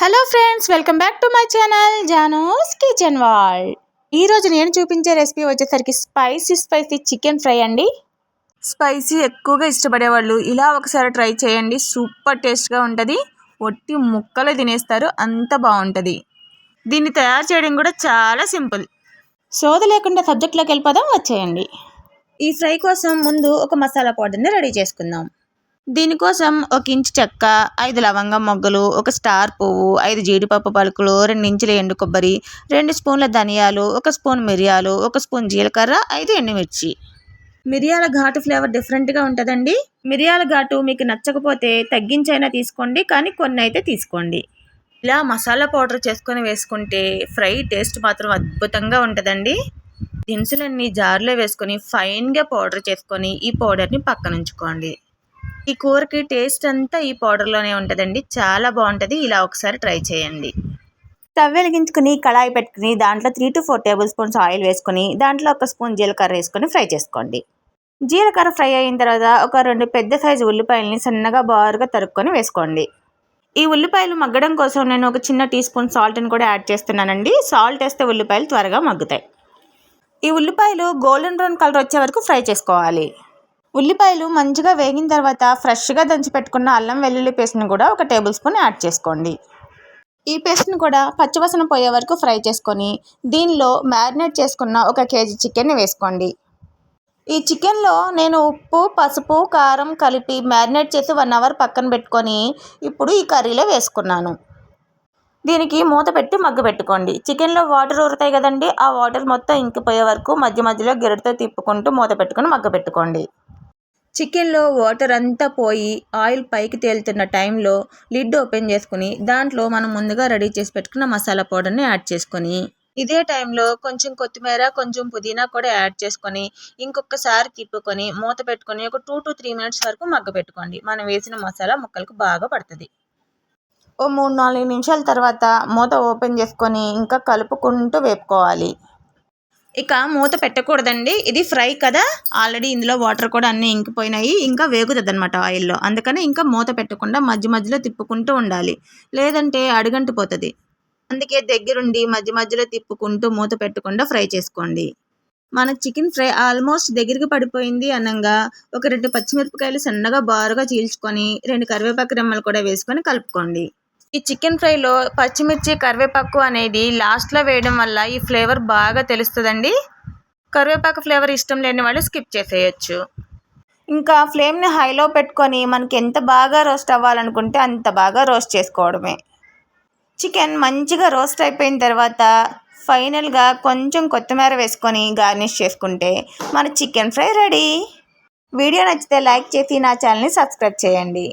Hello friends welcome back to my channel జానోస్ kitchen వాల్ ఈరోజు నేను చూపించే రెసిపీ వచ్చేసరికి స్పైసీ స్పైసీ చికెన్ ఫ్రై అండి. స్పైసీ ఎక్కువగా ఇష్టపడేవాళ్ళు ఇలా ఒకసారి ట్రై చేయండి సూపర్ టేస్ట్గా ఉంటుంది. ఒట్టి ముక్కలు తినేస్తారు అంత బాగుంటుంది. దీన్ని తయారు చేయడం కూడా చాలా సింపుల్ సోద లేకుండా సబ్జెక్ట్లోకి వెళ్ళిపోదాం వచ్చేయండి. ఈ ఫ్రై కోసం ముందు ఒక మసాలా పౌడర్ని రెడీ చేసుకుందాం. దీనికోసం ఒక ఇంచు చెక్క ఐదు లవంగం మొగ్గలు ఒక స్టార్ పువ్వు ఐదు జీడిపప్పు పలుకులు రెండు ఇంచుల ఎండు కొబ్బరి రెండు స్పూన్ల ధనియాలు ఒక స్పూన్ మిరియాలు ఒక స్పూన్ జీలకర్ర ఐదు ఎండుమిర్చి. మిరియాల ఘాటు ఫ్లేవర్ డిఫరెంట్గా ఉంటుందండి. మిరియాల ఘాటు మీకు నచ్చకపోతే తగ్గించైనా తీసుకోండి కానీ కొన్ని అయితే తీసుకోండి. ఇలా మసాలా పౌడర్ చేసుకొని వేసుకుంటే ఫ్రై టేస్ట్ మాత్రం అద్భుతంగా ఉంటుందండి. దినుసులన్నీ జార్లో వేసుకొని ఫైన్గా పౌడర్ చేసుకొని ఈ పౌడర్ని పక్కన ఉంచుకోండి ఈ కూరకి టేస్ట్ అంతా ఈ పౌడర్లోనే ఉంటుందండి. చాలా బాగుంటుంది. ఇలా ఒకసారి ట్రై చేయండి. స్టవ్ వెలిగించుకుని కళాయి పెట్టుకుని దాంట్లో three to four tablespoons oil వేసుకుని దాంట్లో ఒక స్పూన్ జీలకర్ర వేసుకొని ఫ్రై చేసుకోండి. జీలకర్ర ఫ్రై అయిన తర్వాత ఒక రెండు పెద్ద సైజు ఉల్లిపాయలని సన్నగా బారుగా తరుక్కొని వేసుకోండి. ఈ ఉల్లిపాయలు మగ్గడం కోసం నేను ఒక చిన్న టీ స్పూన్ సాల్ట్ని కూడా యాడ్ చేస్తున్నానండి. సాల్ట్ వేస్తే ఉల్లిపాయలు త్వరగా మగ్గుతాయి. ఈ ఉల్లిపాయలు గోల్డెన్ బ్రౌన్ కలర్ వచ్చే వరకు ఫ్రై చేసుకోవాలి. ఉల్లిపాయలు మంచిగా వేగిన తర్వాత ఫ్రెష్గా దంచి పెట్టుకున్న అల్లం వెల్లుల్లి పేస్ట్ని కూడా ఒక టేబుల్ స్పూన్ యాడ్ చేసుకోండి. ఈ పేస్ట్ని కూడా పచ్చివసన పోయే వరకు ఫ్రై చేసుకొని దీనిలో మ్యారినేట్ చేసుకున్న ఒక కేజీ చికెన్ని వేసుకోండి. ఈ చికెన్లో నేను ఉప్పు పసుపు కారం కలిపి మ్యారినేట్ చేసి వన్ అవర్ పక్కన పెట్టుకొని ఇప్పుడు ఈ కర్రీలో వేసుకున్నాను. దీనికి మూత పెట్టి మగ్గ పెట్టుకోండి. చికెన్లో వాటర్ ఊరుతాయి కదండి ఆ వాటర్ మొత్తం ఇంకిపోయే వరకు మధ్య మధ్యలో గిరటితో తిప్పుకుంటూ మూత పెట్టుకుని మగ్గ పెట్టుకోండి. చికెన్లో వాటర్ అంతా పోయి ఆయిల్ పైకి తేలుతున్న టైంలో లిడ్ ఓపెన్ చేసుకుని దాంట్లో మనం ముందుగా రెడీ చేసి పెట్టుకున్న మసాలా పౌడర్ని యాడ్ చేసుకొని ఇదే టైంలో కొంచెం కొత్తిమీర కొంచెం పుదీనా కూడా యాడ్ చేసుకొని ఇంకొకసారి తిప్పుకొని మూత పెట్టుకొని ఒక టూ టు త్రీ మినిట్స్ వరకు మగ్గ పెట్టుకోండి. మనం వేసిన మసాలా ముక్కలకు బాగా పడుతుంది. ఓ మూడు నాలుగు నిమిషాల తర్వాత మూత ఓపెన్ చేసుకొని ఇంకా కలుపుకుంటూ వేపుకోవాలి. ఇక మూత పెట్టకూడదండి. ఇది ఫ్రై కదా? ఆల్రెడీ ఇందులో వాటర్ కూడా అన్నీ ఇంకిపోయినాయి. ఇంకా వేగుతుంది అనమాట ఆయిల్లో. అందుకని ఇంకా మూత పెట్టకుండా మధ్య మధ్యలో తిప్పుకుంటూ ఉండాలి. లేదంటే అడుగంటిపోతుంది అందుకే దగ్గరుండి మధ్య మధ్యలో తిప్పుకుంటూ మూత పెట్టకుండా ఫ్రై చేసుకోండి. మన చికెన్ ఫ్రై ఆల్మోస్ట్ దగ్గరికి పడిపోయింది అనగా ఒక రెండు పచ్చిమిరపకాయలు సన్నగా బారుగా చీల్చుకొని రెండు కరివేపాకు రెమ్మలు కూడా వేసుకొని కలుపుకోండి. ఈ చికెన్ ఫ్రైలో పచ్చిమిర్చి కరివేపాకు అనేది లాస్ట్లో వేయడం వల్ల ఈ ఫ్లేవర్ బాగా తెలుస్తుందండి. కరివేపాకు ఫ్లేవర్ ఇష్టం లేని వాళ్ళు స్కిప్ చేసేయచ్చు. ఇంకా ఫ్లేమ్ని హైలో పెట్టుకొని మనకి ఎంత బాగా రోస్ట్ అవ్వాలనుకుంటే అంత బాగా రోస్ట్ చేసుకోవడమే. చికెన్ మంచిగా రోస్ట్ అయిపోయిన తర్వాత ఫైనల్గా కొంచెం కొత్తిమీర వేసుకొని గార్నిష్ చేసుకుంటే మన చికెన్ ఫ్రై రెడీ. వీడియో నచ్చితే లైక్ చేసి నా ఛానల్ని సబ్స్క్రైబ్ చేయండి.